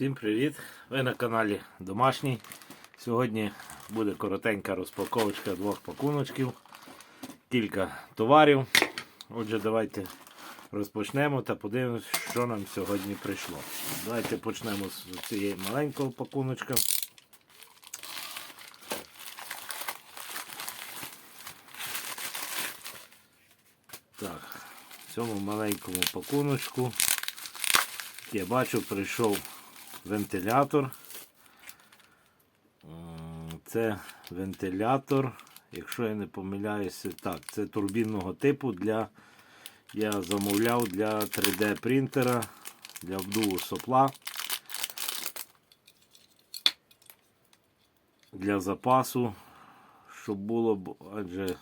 Всім привіт! Ви на каналі Домашній. Сьогодні буде коротенька розпаковочка двох пакуночків, кілька товарів. Отже, давайте розпочнемо та подивимось, що нам сьогодні прийшло. Давайте почнемо з цієї маленького пакуночка. Так, в цьому маленькому пакуночку я бачу, прийшов вентилятор. Це вентилятор, якщо я не помиляюся, так, це турбінного типу для. Я замовляв для 3D принтера, для вдуву сопла. Для запасу, щоб було, адже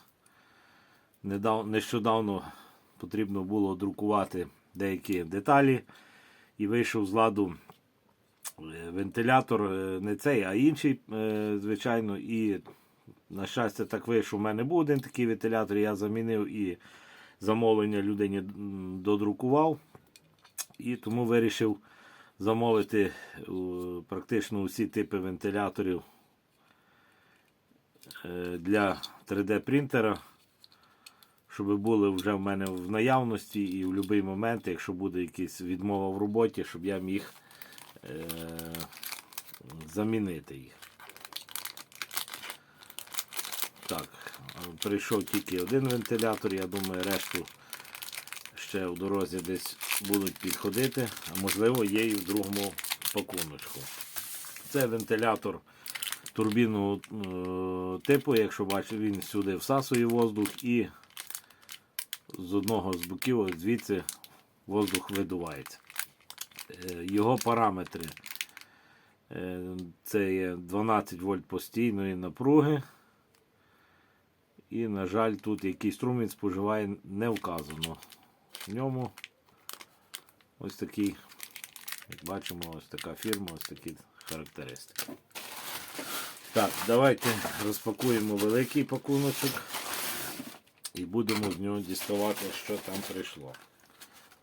нещодавно потрібно було друкувати деякі деталі і вийшов з ладу е, вентилятор, е, не цей, а інший, е, звичайно. І, на щастя, так вийшов. У мене був один такий вентилятор, я замінив і замовлення людині додрукував. І тому вирішив замовити е, практично усі типи вентиляторів е, для 3D принтера щоб були вже в мене в наявності і в будь-який момент, якщо буде якась відмова в роботі, щоб я міг е- замінити їх. Так, прийшов тільки один вентилятор, я думаю, решту ще в дорозі десь будуть підходити, а можливо є і в другому пакуночку. Це вентилятор турбінного е, типу, якщо бачите, він сюди всасує воздух і з одного з боків звідси воздух видувається. Е, Його параметри е, це є 12 вольт постійної напруги. І, на жаль, тут який струм він споживає не вказано. В ньому ось такий, як бачимо, ось така фірма, ось такі характеристики. Так, давайте розпакуємо великий пакуночок і будемо з нього діставати, що там прийшло.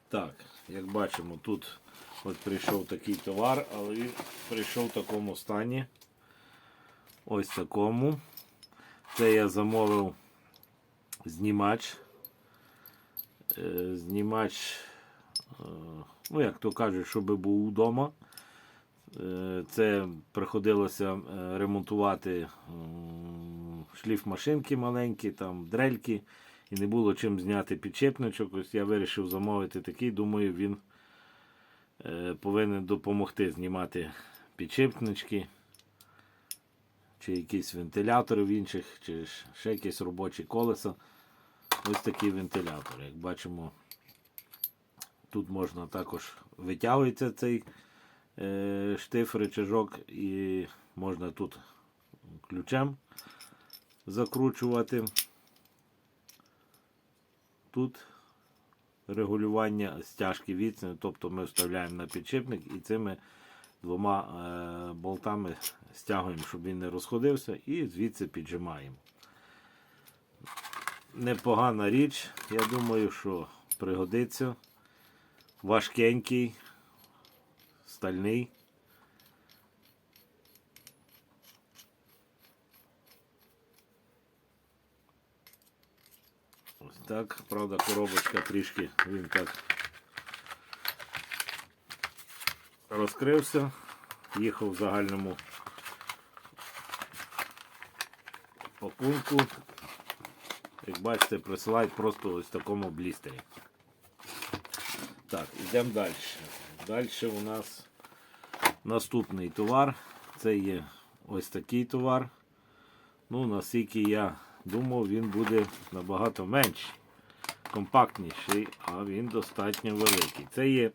Так, як бачимо, тут от прийшов такий товар, але він прийшов в такому стані. Ось такому. Це я замовив знімач. Е, Знімач, е, ну як то кажуть, щоб був вдома. Е, Це приходилося ремонтувати шліф машинки маленькі, там дрельки, і не було чим зняти підшипничок. Ось я вирішив замовити такий. Думаю, він повинен допомогти знімати підшипнички, чи якісь вентилятори в інших, чи ще якісь робочі колеса. Ось такий вентилятор. Як бачимо, тут можна також витягується цей е, штиф, рычажок і можна тут ключем закручувати. Тут регулювання стяжки відстані, тобто ми вставляємо на підшипник і цими двома е, болтами стягуємо, щоб він не розходився, і звідси піджимаємо. Непогана річ, я думаю, що пригодиться. Важкенький, стальний. Так, правда, коробочка трішки він так розкрився, їхав в загальному пакунку. Як бачите, присилають просто ось в такому блістері. Так, йдемо далі. Далі у нас наступний товар. Це є ось такий товар. Ну, наскільки я думав, він буде набагато менший, компактніший, а він достатньо великий. Це є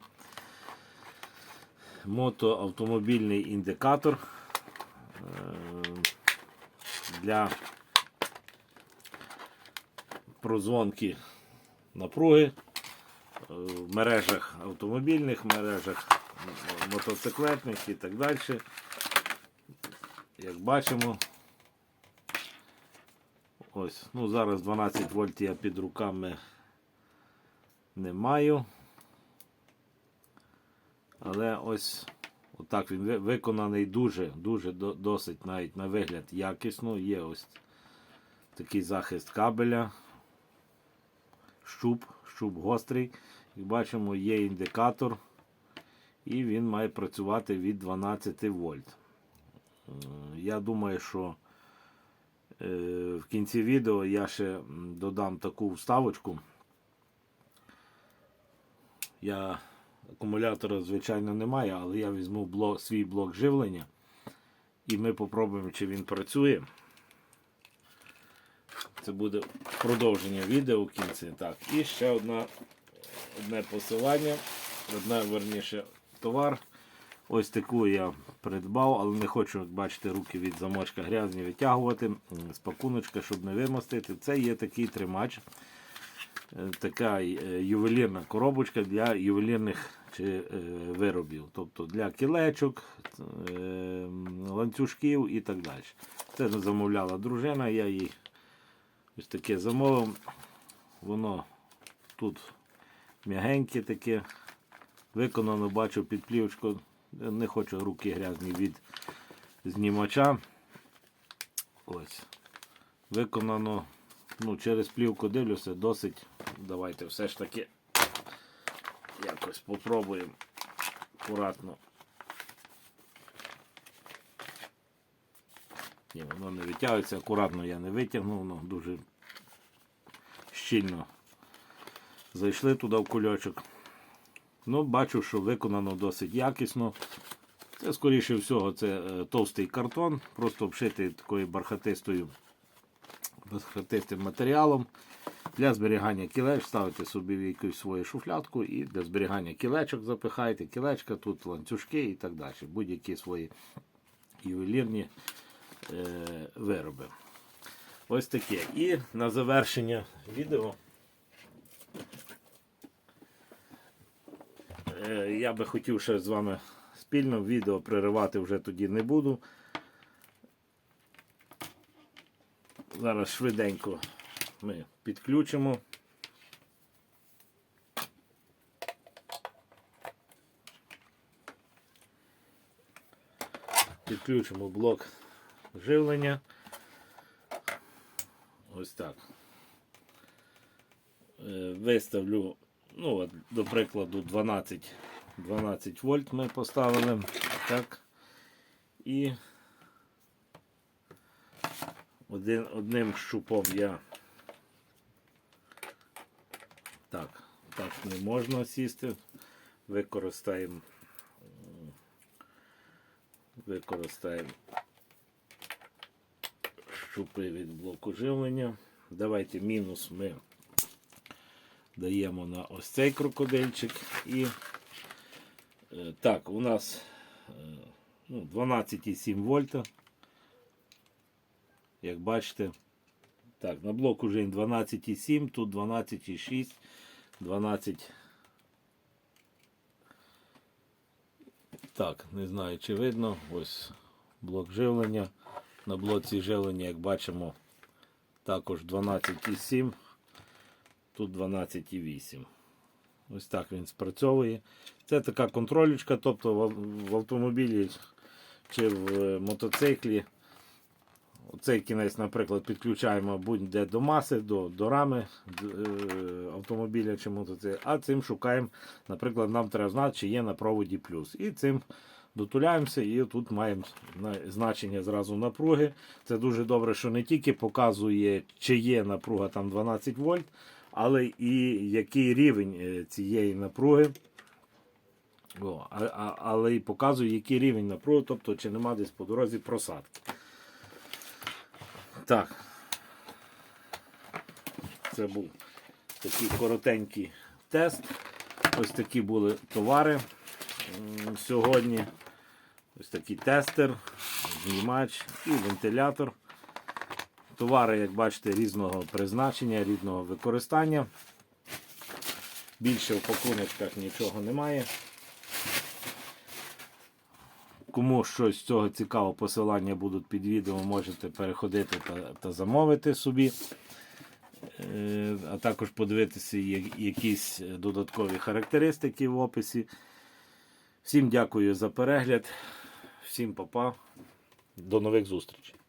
мотоавтомобільний індикатор е, для прозвонки напруги в мережах автомобільних, мережах мотоциклетних і так далі. Як бачимо, ось, ну зараз 12 вольт я під руками не маю. Але ось Отак він виконаний дуже, дуже досить навіть на вигляд якісно. Є ось такий захист кабеля, щуп, щуп гострий. Як бачимо, є індикатор, і він має працювати від 12 вольт. Е, Я думаю, що в кінці відео я ще додам таку вставочку. Я акумулятора, звичайно, немає, але я візьму блок, свій блок живлення і ми попробуємо, чи він працює. Це буде продовження відео в кінці. Так, і ще одна, одне посилання, одне верніше товар. Ось таку я придбав, але не хочу, як бачите, руки від замочка грязні витягувати з пакуночка, щоб не вимостити. Це є такий тримач, е, така е, ювелірна коробочка для ювелірних чи, е, виробів, тобто для кілечок, ланцюжків і так далі. Це замовляла дружина, я їй ось таке замовив. Воно тут м'ягеньке таке, виконано, бачу під плівочку. Не хочу руки грязні від знімача. Ось. Виконано, ну, через плівку дивлюся, досить. Давайте все ж таки якось попробуємо акуратно. Ні, воно не витягується, акуратно я не витягнув, воно дуже щільно зайшли туди в кульочок. Ну, бачу, що виконано досить якісно. Це, скоріше всього, це е, товстий картон, просто обшитий такою бархатистою бархатистим матеріалом. Для зберігання кілеч ставите собі в якусь свою шуфлядку і для зберігання кілечок запихаєте. Кілечка, тут ланцюжки і так далі. Будь-які свої ювелірні е, вироби. Ось таке. І на завершення відео я би хотів ще з вами спільно відео переривати вже тоді не буду. Зараз швиденько ми підключимо. Підключимо блок живлення. Ось так. Е, Виставлю, ну, от, до прикладу, 12, 12 вольт ми поставили. Так. І один, одним щупом я. Так, так не можна сісти. Використаємо. Використаємо щупи від блоку живлення. Давайте мінус ми даємо на ось цей крокодильчик. І е, так, у нас е, ну, 12,7 вольта. Як бачите, так, на блоку вже 12,7, тут 12,6, 12. Так, не знаю, чи видно. Ось блок живлення. На блоці живлення, як бачимо, також 12,7, тут 12,8. Ось так він спрацьовує. Це така контролючка, тобто в, автомобілі чи в мотоциклі. Цей кінець, наприклад, підключаємо будь-де до маси, до, до рами е, автомобіля чи мотоцикла, а цим шукаємо, наприклад, нам треба знати, чи є на проводі плюс. І цим дотуляємося, і тут маємо значення зразу напруги. Це дуже добре, що не тільки показує, чи є напруга там 12 вольт, але і який рівень е, цієї напруги. О, а, а, але і показує, який рівень напруги, тобто чи нема десь по дорозі просадки. Так. Це був такий коротенький тест. Ось такі були товари сьогодні. Ось такий тестер, знімач і вентилятор. Товари, як бачите, різного призначення, різного використання. Більше в пакуночках нічого немає. Кому щось з цього цікаво, посилання будуть під відео, можете переходити та, та замовити собі. Е, А також подивитися якісь додаткові характеристики в описі. Всім дякую за перегляд. Всім па-па. До нових зустрічей.